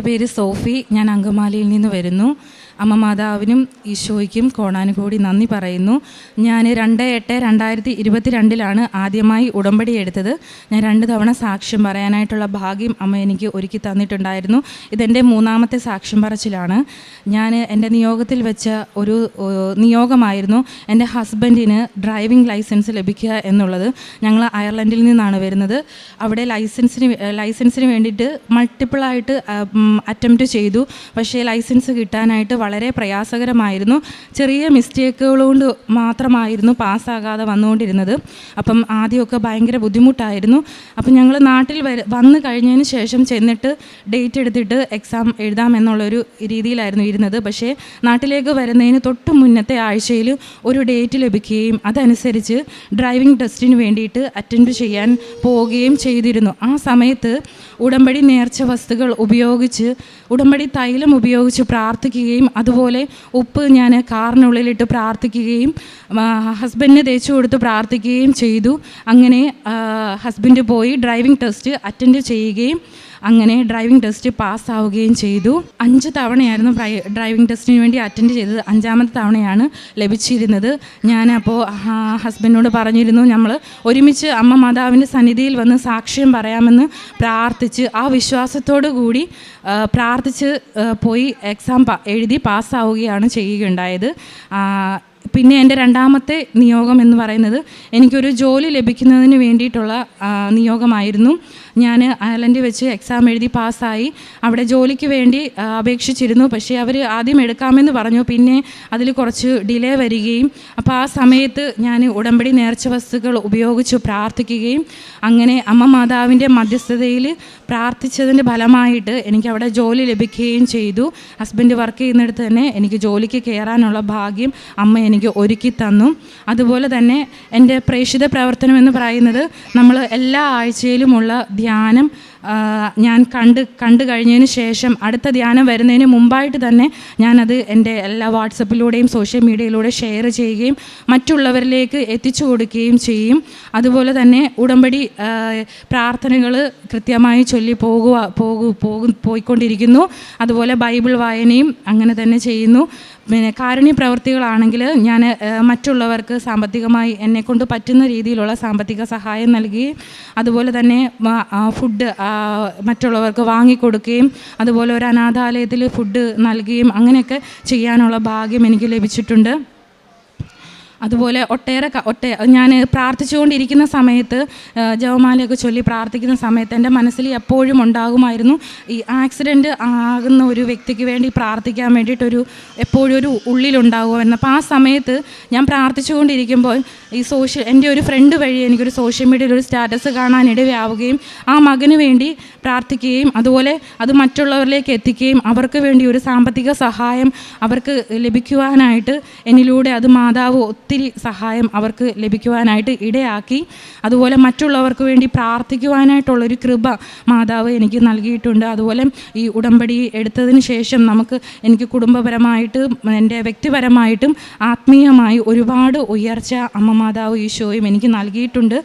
എന്റെ പേര് സോഫി ഞാൻ അങ്കമാലിയിൽ നിന്ന് വരുന്നു. അമ്മ മാതാവിനും ഈശോയ്ക്കും കോണാനുകൂടി നന്ദി പറയുന്നു. ഞാൻ രണ്ട് എട്ട് രണ്ടായിരത്തി ഇരുപത്തിരണ്ടിലാണ് ആദ്യമായി ഉടമ്പടി എടുത്തത്. ഞാൻ രണ്ട് തവണ സാക്ഷ്യം പറയാനായിട്ടുള്ള ഭാഗ്യം അമ്മ എനിക്ക് ഒരുക്കി തന്നിട്ടുണ്ടായിരുന്നു. ഇതെന്റെ മൂന്നാമത്തെ സാക്ഷ്യം പറച്ചിലാണ്. ഞാൻ എന്റെ നിയോഗത്തിൽ വെച്ച ഒരു നിയോഗമായിരുന്നു എന്റെ ഹസ്ബൻഡിന് ഡ്രൈവിംഗ് ലൈസൻസ് ലഭിക്കുക എന്നുള്ളത്. ഞങ്ങൾ അയർലൻഡിൽ നിന്നാണ് വരുന്നത്. അവിടെ ലൈസൻസിന് ലൈസൻസിന് വേണ്ടിയിട്ട് മൾട്ടിപ്പിളായിട്ട് അറ്റംപ്റ്റ് ചെയ്തു. പക്ഷേ ലൈസൻസ് കിട്ടാനായിട്ട് വളരെ പ്രയാസകരമായിരുന്നു. ചെറിയ മിസ്റ്റേക്കുകൾ കൊണ്ട് മാത്രമായിരുന്നു പാസ്സാകാതെ വന്നുകൊണ്ടിരുന്നത്. അപ്പം ആദ്യമൊക്കെ ഭയങ്കര ബുദ്ധിമുട്ടായിരുന്നു. അപ്പം ഞങ്ങൾ നാട്ടിൽ വന്നു കഴിഞ്ഞതിന് ശേഷം ചെന്നിട്ട് ഡേറ്റ് എടുത്തിട്ട് എക്സാം എഴുതാമെന്നുള്ളൊരു രീതിയിലായിരുന്നു ഇരുന്നത്. പക്ഷേ നാട്ടിലേക്ക് വരുന്നതിന് തൊട്ട് മുന്നത്തെ ആഴ്ചയിൽ ഒരു ഡേറ്റ് ലഭിക്കുകയും അതനുസരിച്ച് ഡ്രൈവിംഗ് ടെസ്റ്റിന് വേണ്ടിയിട്ട് അറ്റൻഡ് ചെയ്യാൻ പോവുകയും ചെയ്തിരുന്നു. ആ സമയത്ത് ഉടമ്പടി നേർച്ച വസ്തുക്കൾ ഉപയോഗിച്ച് ഉടമ്പടി തൈലം ഉപയോഗിച്ച് പ്രാർത്ഥിക്കുകയും അതുപോലെ ഉപ്പ് ഞാൻ കാറിനുള്ളിലിട്ട് പ്രാർത്ഥിക്കുകയും ഹസ്ബൻഡിന് തേച്ചു കൊടുത്ത് പ്രാർത്ഥിക്കുകയും ചെയ്തു. അങ്ങനെ ഹസ്ബൻഡ് പോയി ഡ്രൈവിംഗ് ടെസ്റ്റ് അറ്റൻഡ് ചെയ്യുകയും അങ്ങനെ ഡ്രൈവിംഗ് ടെസ്റ്റ് പാസ്സാവുകയും ചെയ്തു. അഞ്ച് തവണയായിരുന്നു ഡ്രൈവിംഗ് ടെസ്റ്റിന് വേണ്ടി അറ്റൻഡ് ചെയ്തത്. അഞ്ചാമത്തെ തവണയാണ് ലഭിച്ചിരുന്നത്. ഞാനപ്പോൾ ഹസ്ബൻഡിനോട് പറഞ്ഞിരുന്നു നമ്മൾ ഒരുമിച്ച് അമ്മ മാതാവിന്റെ സന്നിധിയിൽ വന്ന് സാക്ഷ്യം പറയാമെന്ന് പ്രാർത്ഥിച്ച് ആ വിശ്വാസത്തോടു കൂടി പ്രാർത്ഥിച്ച് പോയി എക്സാം എഴുതി പാസ്സാവുകയാണ് ചെയ്യുകയുണ്ടായത്. പിന്നെ എന്റെ രണ്ടാമത്തെ നിയോഗം എന്ന് പറയുന്നത് എനിക്കൊരു ജോലി ലഭിക്കുന്നതിന് വേണ്ടിയിട്ടുള്ള നിയോഗമായിരുന്നു. ഞാൻ അയർലൻഡിൽ വെച്ച് എക്സാം എഴുതി പാസ്സായി. അവിടെ ജോലിക്ക് വേണ്ടി അപേക്ഷിച്ചിരുന്നു. പക്ഷേ അവർ ആദ്യം എടുക്കാമെന്ന് പറഞ്ഞു. പിന്നെ അതിൽ കുറച്ച് ഡിലേ വരികയും അപ്പോൾ ആ സമയത്ത് ഞാൻ ഉടമ്പടി നേർച്ച വസ്തുക്കൾ ഉപയോഗിച്ച് പ്രാർത്ഥിക്കുകയും അങ്ങനെ അമ്മ മാതാവിന്റെ മധ്യസ്ഥതയിൽ പ്രാർത്ഥിച്ചതിന്റെ ഫലമായിട്ട് എനിക്ക് അവിടെ ജോലി ലഭിക്കുകയും ചെയ്തു. ഹസ്ബൻഡ് വർക്ക് ചെയ്യുന്നിടത്ത് തന്നെ എനിക്ക് ജോലിക്ക് കയറാനുള്ള ഭാഗ്യം അമ്മ എനിക്ക് ഒരുക്കി തന്നു. അതുപോലെ തന്നെ എന്റെ പ്രേക്ഷിത പ്രവർത്തനം എന്ന് പറയുന്നത് നമ്മൾ എല്ലാ ആഴ്ചയിലുമുള്ള ധ്യാനം ആ, ഞാൻ കണ്ട് കണ്ടു കഴിഞ്ഞതിന് ശേഷം അടുത്ത ധ്യാനം വരുന്നതിന് മുമ്പായിട്ട് തന്നെ ഞാനത് എന്റെ എല്ലാ വാട്സപ്പിലൂടെയും സോഷ്യൽ മീഡിയയിലൂടെ ഷെയർ ചെയ്യുകയും മറ്റുള്ളവരിലേക്ക് എത്തിച്ചു കൊടുക്കുകയും ചെയ്യും. അതുപോലെ തന്നെ ഉടമ്പടി പ്രാർത്ഥനകൾ കൃത്യമായി ചൊല്ലി പോകുക പോകു പോകും പോയിക്കൊണ്ടിരിക്കുന്നു. അതുപോലെ ബൈബിൾ വായനയും അങ്ങനെ തന്നെ ചെയ്യുന്നു. പിന്നെ കാരുണ്യ പ്രവർത്തികളാണെങ്കിൽ ഞാൻ മറ്റുള്ളവർക്ക് സാമ്പത്തികമായി എന്നെക്കൊണ്ട് പറ്റുന്ന രീതിയിലുള്ള സാമ്പത്തിക സഹായം നൽകി. അതുപോലെ തന്നെ ഫുഡ് മറ്റുള്ളവർക്ക് വാങ്ങിക്കൊടുക്കുകയും അതുപോലെ ഒരു അനാഥാലയത്തിൽ ഫുഡ് നൽകുകയും അങ്ങനെയൊക്കെ ചെയ്യാനുള്ള ഭാഗ്യം എനിക്ക് ലഭിച്ചിട്ടുണ്ട്. അതുപോലെ ഒട്ടേറെ ഒട്ടേ ഞാൻ പ്രാർത്ഥിച്ചുകൊണ്ടിരിക്കുന്ന സമയത്ത് ജവമാലയൊക്കെ ചൊല്ലി പ്രാർത്ഥിക്കുന്ന സമയത്ത് എന്റെ മനസ്സിൽ എപ്പോഴും ഉണ്ടാകുമായിരുന്നു ഈ ആക്സിഡന്റ് ആകുന്ന ഒരു വ്യക്തിക്ക് വേണ്ടി പ്രാർത്ഥിക്കാൻ വേണ്ടിയിട്ടൊരു എപ്പോഴും ഒരു ഉള്ളിലുണ്ടാകുമായിരുന്നു. അപ്പോൾ ആ സമയത്ത് ഞാൻ പ്രാർത്ഥിച്ചുകൊണ്ടിരിക്കുമ്പോൾ ഈ സോഷ്യൽ എന്റെ ഒരു ഫ്രണ്ട് വഴി എനിക്കൊരു സോഷ്യൽ മീഡിയയിൽ ഒരു സ്റ്റാറ്റസ് കാണാൻ ഇടയാവുകയും ആ മകന് വേണ്ടി പ്രാർത്ഥിക്കുകയും അതുപോലെ അത് മറ്റുള്ളവരിലേക്ക് എത്തിക്കുകയും അവർക്ക് വേണ്ടി ഒരു സാമ്പത്തിക സഹായം അവർക്ക് ലഭിക്കുവാനായിട്ട് എന്നിലൂടെ അത് മാതാവ് ഒത്തിരി സഹായം അവർക്ക് ലഭിക്കുവാനായിട്ട് ഇടയാക്കി. അതുപോലെ മറ്റുള്ളവർക്ക് വേണ്ടി പ്രാർത്ഥിക്കുവാനായിട്ടുള്ളൊരു കൃപ മാതാവ് എനിക്ക് നൽകിയിട്ടുണ്ട്. അതുപോലെ ഈ ഉടമ്പടി എടുത്തതിന് ശേഷം നമുക്ക് എനിക്ക് കുടുംബപരമായിട്ട് എന്റെ വ്യക്തിപരമായിട്ടും ആത്മീയമായി ഒരുപാട് ഉയർച്ച അമ്മ മാതാവ് ഈശോയും എനിക്ക് നൽകിയിട്ടുണ്ട്.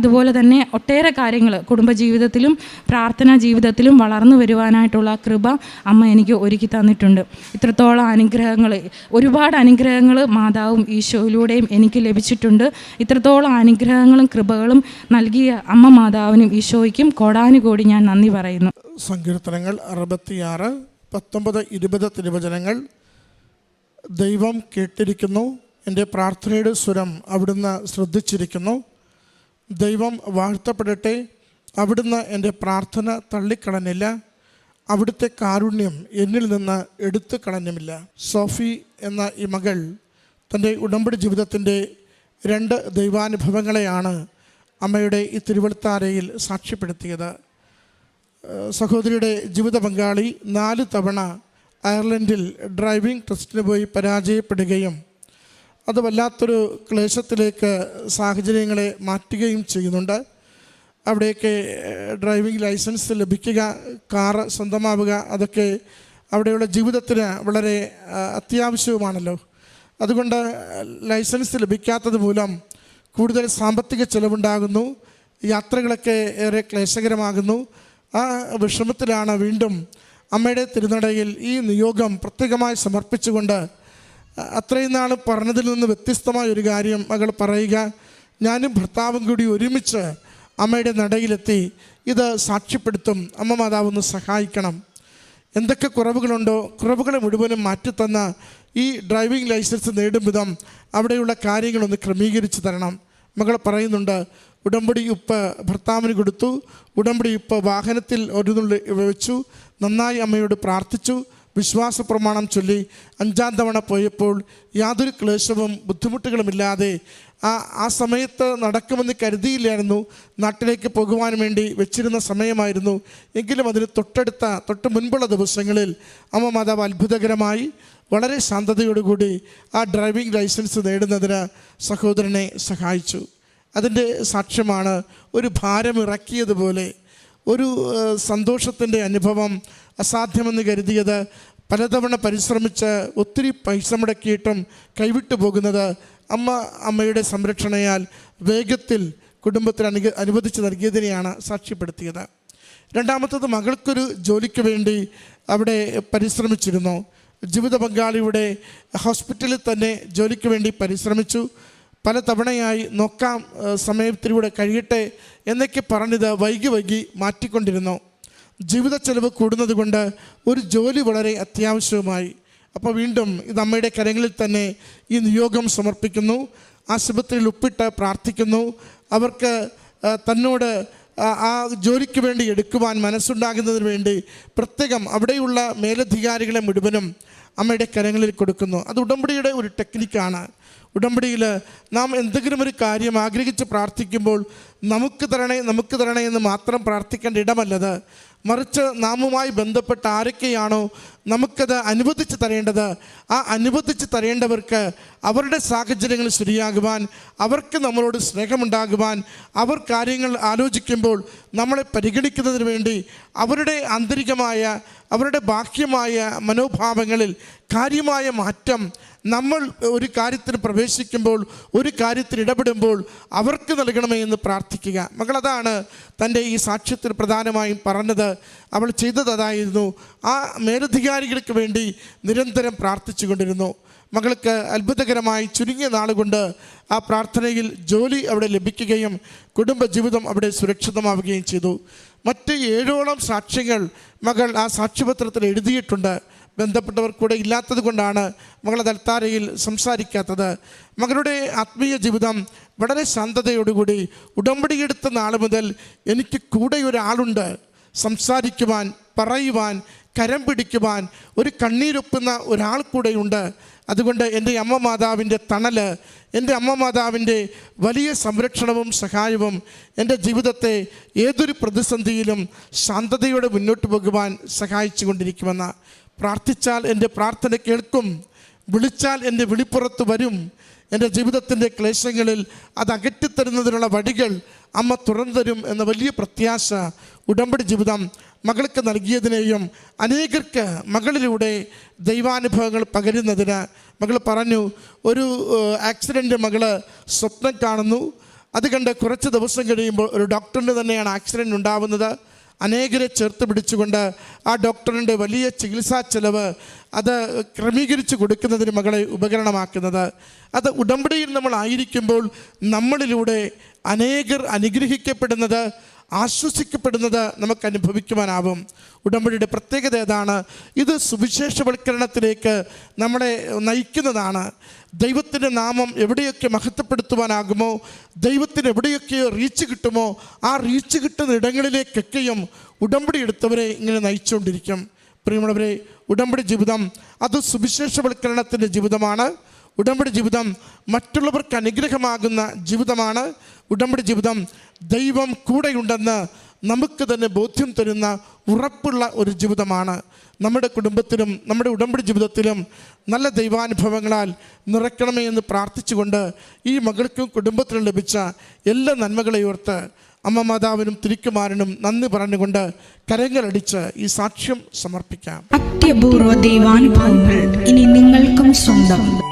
അതുപോലെ തന്നെ ഒട്ടേറെ കാര്യങ്ങൾ കുടുംബജീവിതത്തിലും പ്രാർത്ഥനാ ജീവിതത്തിലും വളർന്നു വരുവാനായിട്ടുള്ള കൃപ അമ്മ എനിക്ക് ഒരുക്കി തന്നിട്ടുണ്ട്. ഇത്രത്തോളം അനുഗ്രഹങ്ങൾ ഒരുപാട് അനുഗ്രഹങ്ങൾ മാതാവും ഈശോയിലൂടെയും എനിക്ക് ലഭിച്ചിട്ടുണ്ട്. ഇത്രത്തോളം അനുഗ്രഹങ്ങളും കൃപകളും നൽകിയ അമ്മ മാതാവിനും ഈശോയ്ക്കും കോടാനുകോടി ഞാൻ നന്ദി പറയുന്നു. സങ്കീർത്തനങ്ങൾ അറുപത്തിയാറ് പത്തൊമ്പത് ഇരുപത് തിരുവചനങ്ങൾ ദൈവം കേട്ടിരിക്കുന്നു. എന്റെ പ്രാർത്ഥനയുടെ സ്വരം അവിടുന്ന് ശ്രദ്ധിച്ചിരിക്കുന്നു. ദൈവം വാഴ്ത്തപ്പെടട്ടെ. അവിടുന്ന് എന്റെ പ്രാർത്ഥന തള്ളിക്കളഞ്ഞില്ല. അവിടുത്തെ കാരുണ്യം എന്നിൽ നിന്ന് എടുത്തു കളഞ്ഞുമില്ല സോഫി എന്ന ഈ മകൾ തന്റെ ഉടമ്പടി ജീവിതത്തിന്റെ രണ്ട് ദൈവാനുഭവങ്ങളെയാണ് അമ്മയുടെ ഈ തിരുവഴുത്താരയിൽ സാക്ഷ്യപ്പെടുത്തിയത്. സഹോദരിയുടെ ജീവിത പങ്കാളി നാല് തവണ അയർലൻഡിൽ ഡ്രൈവിംഗ് ടെസ്റ്റിന് പോയി പരാജയപ്പെടുകയും അത് വല്ലാത്തൊരു ക്ലേശത്തിലേക്ക് സാഹചര്യങ്ങളെ മാറ്റുകയും ചെയ്യുന്നുണ്ട്. അവിടെയൊക്കെ ഡ്രൈവിംഗ് ലൈസൻസ് ലഭിക്കുക കാറ് സ്വന്തമാവുക അതൊക്കെ അവിടെയുള്ള ജീവിതത്തിന് വളരെ അത്യാവശ്യവുമാണല്ലോ. അതുകൊണ്ട് ലൈസൻസ് ലഭിക്കാത്തത് മൂലം കൂടുതൽ സാമ്പത്തിക ചെലവുണ്ടാകുന്നു. യാത്രകളൊക്കെ ഏറെ ക്ലേശകരമാകുന്നു. ആ വിഷമത്തിലാണ് വീണ്ടും അമ്മയുടെ തിരുനടയിൽ ഈ നിയോഗം പ്രത്യേകമായി സമർപ്പിച്ചുകൊണ്ട് അത്രയും നാൾ പറഞ്ഞതിൽ നിന്ന് വ്യത്യസ്തമായ ഒരു കാര്യം മകൾ പറയുക. ഞാനും ഭർത്താവും കൂടി ഒരുമിച്ച് അമ്മയുടെ നടയിലെത്തി ഇത് സാക്ഷ്യപ്പെടുത്തും. അമ്മ മാതാവ് ഒന്ന് സഹായിക്കണം. എന്തൊക്കെ കുറവുകളുണ്ടോ കുറവുകളെ മുഴുവനും മാറ്റിത്തന്ന ഈ ഡ്രൈവിംഗ് ലൈസൻസ് നേടും വിധം അവിടെയുള്ള കാര്യങ്ങളൊന്ന് ക്രമീകരിച്ച് തരണം. മകൾ പറയുന്നുണ്ട് ഉടമ്പടി ഉപ്പ് ഭർത്താവിന് കൊടുത്തു. ഉടമ്പടി ഉപ്പ് വാഹനത്തിൽ ഒരു വെച്ചു. നന്നായി അമ്മയോട് പ്രാർത്ഥിച്ചു. വിശ്വാസ പ്രമാണം ചൊല്ലി. അഞ്ചാം തവണ പോയപ്പോൾ യാതൊരു ക്ലേശവും ബുദ്ധിമുട്ടുകളുമില്ലാതെ ആ ആ സമയത്ത് നടക്കുമെന്ന് കരുതിയില്ലായിരുന്നു. നാട്ടിലേക്ക് പോകുവാൻ വേണ്ടി വെച്ചിരുന്ന സമയമായിരുന്നു. എങ്കിലും അതിന് തൊട്ടടുത്ത തൊട്ട് മുൻപുള്ള ദിവസങ്ങളിൽ അമ്മ മാതാവ് അത്ഭുതകരമായി വളരെ ശാന്തതയോടുകൂടി ആ ഡ്രൈവിംഗ് ലൈസൻസ് നേടുന്നതിന് സഹോദരനെ സഹായിച്ചു. അതിന്റെ സാക്ഷ്യമാണ് ഒരു ഭാരം ഇറക്കിയതുപോലെ ഒരു സന്തോഷത്തിന്റെ അനുഭവം അസാധ്യമെന്ന് കരുതിയത് പലതവണ പരിശ്രമിച്ച് ഒത്തിരി പൈസ മുടക്കിയിട്ടും കൈവിട്ടു പോകുന്നത് അമ്മ അമ്മയുടെ സംരക്ഷണയാൽ വേഗത്തിൽ കുടുംബത്തിന് അനു അനുവദിച്ച് നൽകിയതിനെയാണ് സാക്ഷ്യപ്പെടുത്തിയത്. രണ്ടാമത്തത് മകൾക്കൊരു ജോലിക്ക് വേണ്ടി അവിടെ പരിശ്രമിച്ചിരുന്നു. ജീവിത പങ്കാളിയുടെ ഹോസ്പിറ്റലിൽ തന്നെ ജോലിക്ക് വേണ്ടി പരിശ്രമിച്ചു. പല തവണയായി നോക്കാം സമയത്തിലൂടെ കഴിയട്ടെ എന്നൊക്കെ പറഞ്ഞത് വൈകി വൈകി മാറ്റിക്കൊണ്ടിരുന്നു. ജീവിത ചെലവ് കൂടുന്നത് കൊണ്ട് ഒരു ജോലി വളരെ അത്യാവശ്യവുമായി. അപ്പോൾ വീണ്ടും ഇത് അമ്മയുടെ കരങ്ങളിൽ തന്നെ ഈ നിയോഗം സമർപ്പിക്കുന്നു. ആശുപത്രിയിൽ ഒപ്പിട്ട് പ്രാർത്ഥിക്കുന്നു. അവർക്ക് തന്നോട് ആ, ജോലിക്ക് വേണ്ടി എടുക്കുവാൻ മനസ്സുണ്ടാകുന്നതിന് വേണ്ടി പ്രത്യേകം അവിടെയുള്ള മേലധികാരികളെ മുഴുവനും അമ്മയുടെ കരങ്ങളിൽ കൊടുക്കുന്നു. അത് ഉടമ്പടിയുടെ ഒരു ടെക്നിക്കാണ്. ഉടമ്പടിയിൽ നാം എന്തെങ്കിലും ഒരു കാര്യം ആഗ്രഹിച്ച് പ്രാർത്ഥിക്കുമ്പോൾ നമുക്ക് തരണേ നമുക്ക് തരണേ എന്ന് മാത്രം പ്രാർത്ഥിക്കേണ്ട ഇടമല്ലത്. മറിച്ച് നാമുമായി ബന്ധപ്പെട്ട ആരൊക്കെയാണോ നമുക്കത് അനുവദിച്ച് തരേണ്ടത്. ആ അനുവദിച്ച് തരേണ്ടവർക്ക് അവരുടെ സാഹചര്യങ്ങൾ ശരിയാകുവാൻ അവർക്ക് നമ്മളോട് സ്നേഹമുണ്ടാകുവാൻ അവർ കാര്യങ്ങൾ ആലോചിക്കുമ്പോൾ നമ്മളെ പരിഗണിക്കുന്നതിന് വേണ്ടി അവരുടെ ആന്തരികമായ അവരുടെ ബാഹ്യമായ മനോഭാവങ്ങളിൽ കാര്യമായ മാറ്റം നമ്മൾ ഒരു കാര്യത്തിന് പ്രവേശിക്കുമ്പോൾ ഒരു കാര്യത്തിൽ ഇടപെടുമ്പോൾ അവർക്ക് നൽകണമേ എന്ന് പ്രാർത്ഥിക്കുക. മകളതാണ് തന്റെ ഈ സാക്ഷ്യത്തിൽ പ്രധാനമായും പറഞ്ഞത്. അവൾ ചെയ്തത് അതായിരുന്നു. ആ മേലധികാരികൾക്ക് വേണ്ടി നിരന്തരം പ്രാർത്ഥിച്ചു കൊണ്ടിരുന്നു. മകൾക്ക് അത്ഭുതകരമായി ചുരുങ്ങിയ നാളുകൊണ്ട് ആ പ്രാർത്ഥനയിൽ ജോലി അവിടെ ലഭിക്കുകയും കുടുംബജീവിതം അവിടെ സുരക്ഷിതമാവുകയും ചെയ്തു. മറ്റ് ഏഴോളം സാക്ഷികൾ മകൾ ആ സാക്ഷ്യപത്രത്തിൽ എഴുതിയിട്ടുണ്ട്. ബന്ധപ്പെട്ടവർ കൂടെ ഇല്ലാത്തത് കൊണ്ടാണ് മകൾ തൽത്താരയിൽ സംസാരിക്കാത്തത്. മകളുടെ ആത്മീയ ജീവിതം വളരെ ശാന്തതയോടുകൂടി ഉടമ്പടിയെടുത്ത നാൾ മുതൽ എനിക്ക് കൂടെ ഒരാളുണ്ട്. സംസാരിക്കുവാൻ പറയുവാൻ കരം പിടിക്കുവാൻ ഒരു കണ്ണീരൊപ്പുന്ന ഒരാൾ കൂടെയുണ്ട്. അതുകൊണ്ട് എന്റെ അമ്മ മാതാവിന്റെ തണൽ എന്റെ അമ്മ മാതാവിന്റെ വലിയ സംരക്ഷണവും സഹായവും എന്റെ ജീവിതത്തെ ഏതൊരു പ്രതിസന്ധിയിലും ശാന്തതയോടെ മുന്നോട്ട് പോകുവാൻ സഹായിച്ചു കൊണ്ടിരിക്കുമെന്ന് പ്രാർത്ഥിച്ചാൽ എന്റെ പ്രാർത്ഥന കേൾക്കും വിളിച്ചാൽ എന്റെ വിളിപ്പുറത്ത് വരും. എന്റെ ജീവിതത്തിന്റെ ക്ലേശങ്ങളിൽ അത് അകറ്റിത്തരുന്നതിനുള്ള വഴികൾ അമ്മ തുറന്നു തരും എന്ന വലിയ പ്രത്യാശ ഉടമ്പടി ജീവിതം മകൾക്ക് നൽകിയതിനെയും അനേകർക്ക് മകളിലൂടെ ദൈവാനുഭവങ്ങൾ പകരുന്നതിന് മകൾ പറഞ്ഞു ഒരു ആക്സിഡന്റ് മകൾ സ്വപ്നം കാണുന്നു. അത് കണ്ട് കുറച്ച് ദിവസം കഴിയുമ്പോൾ ഒരു ഡോക്ടറിന് തന്നെയാണ് ആക്സിഡന്റ് ഉണ്ടാവുന്നത്. അനേകരെ ചേർത്ത് പിടിച്ചുകൊണ്ട് ആ ഡോക്ടറിന്റെ വലിയ ചികിത്സാ ചെലവ് അത് ക്രമീകരിച്ച് കൊടുക്കുന്നതിന് മകളെ ഉപകരണമാക്കുന്നത്. അത് ഉടമ്പടിയിൽ നമ്മളായിരിക്കുമ്പോൾ നമ്മളിലൂടെ അനേകർ അനുഗ്രഹിക്കപ്പെടുന്നത് ആശ്വസിക്കപ്പെടുന്നത് നമുക്ക് അനുഭവിക്കുവാനാവും. ഉടമ്പടിയുടെ പ്രത്യേകത ഏതാണ്? ഇത് സുവിശേഷവൽക്കരണത്തിലേക്ക് നമ്മളെ നയിക്കുന്നതാണ്. ദൈവത്തിന്റെ നാമം എവിടെയൊക്കെ മഹത്വപ്പെടുത്തുവാനാകുമോ ദൈവത്തിന് എവിടെയൊക്കെ റീച്ച് കിട്ടുമോ ആ റീച്ച് കിട്ടുന്ന ഇടങ്ങളിലേക്കൊക്കെയും ഉടമ്പടി എടുത്തവരെ ഇങ്ങനെ നയിച്ചുകൊണ്ടിരിക്കും. പ്രിയമുള്ളവരെ ഉടമ്പടി ജീവിതം അത് സുവിശേഷവൽക്കരണത്തിന്റെ ജീവിതമാണ്. ഉടമ്പടി ജീവിതം മറ്റുള്ളവർക്ക് അനുഗ്രഹമാകുന്ന ജീവിതമാണ്. ഉടമ്പടി ജീവിതം ദൈവം കൂടെയുണ്ടെന്ന് നമുക്ക് തന്നെ ബോധ്യം തരുന്ന ഉറപ്പുള്ള ഒരു ജീവിതമാണ്. നമ്മുടെ കുടുംബത്തിലും നമ്മുടെ ഉടമ്പടി ജീവിതത്തിലും നല്ല ദൈവാനുഭവങ്ങളാൽ നിറയ്ക്കണമേ എന്ന് പ്രാർത്ഥിച്ചുകൊണ്ട് ഈ മകൾക്കും കുടുംബത്തിനും ലഭിച്ച എല്ലാ നന്മകളെ ഓർത്ത് അമ്മ മാതാവിനും തിരിക്കുമാരനും നന്ദി പറഞ്ഞുകൊണ്ട് കരങ്ങളടിച്ച് ഈ സാക്ഷ്യം സമർപ്പിക്കാം. അത്യപൂർവ ദൈവാനുഭവങ്ങൾ ഇനി നിങ്ങൾക്കും സ്വന്തം.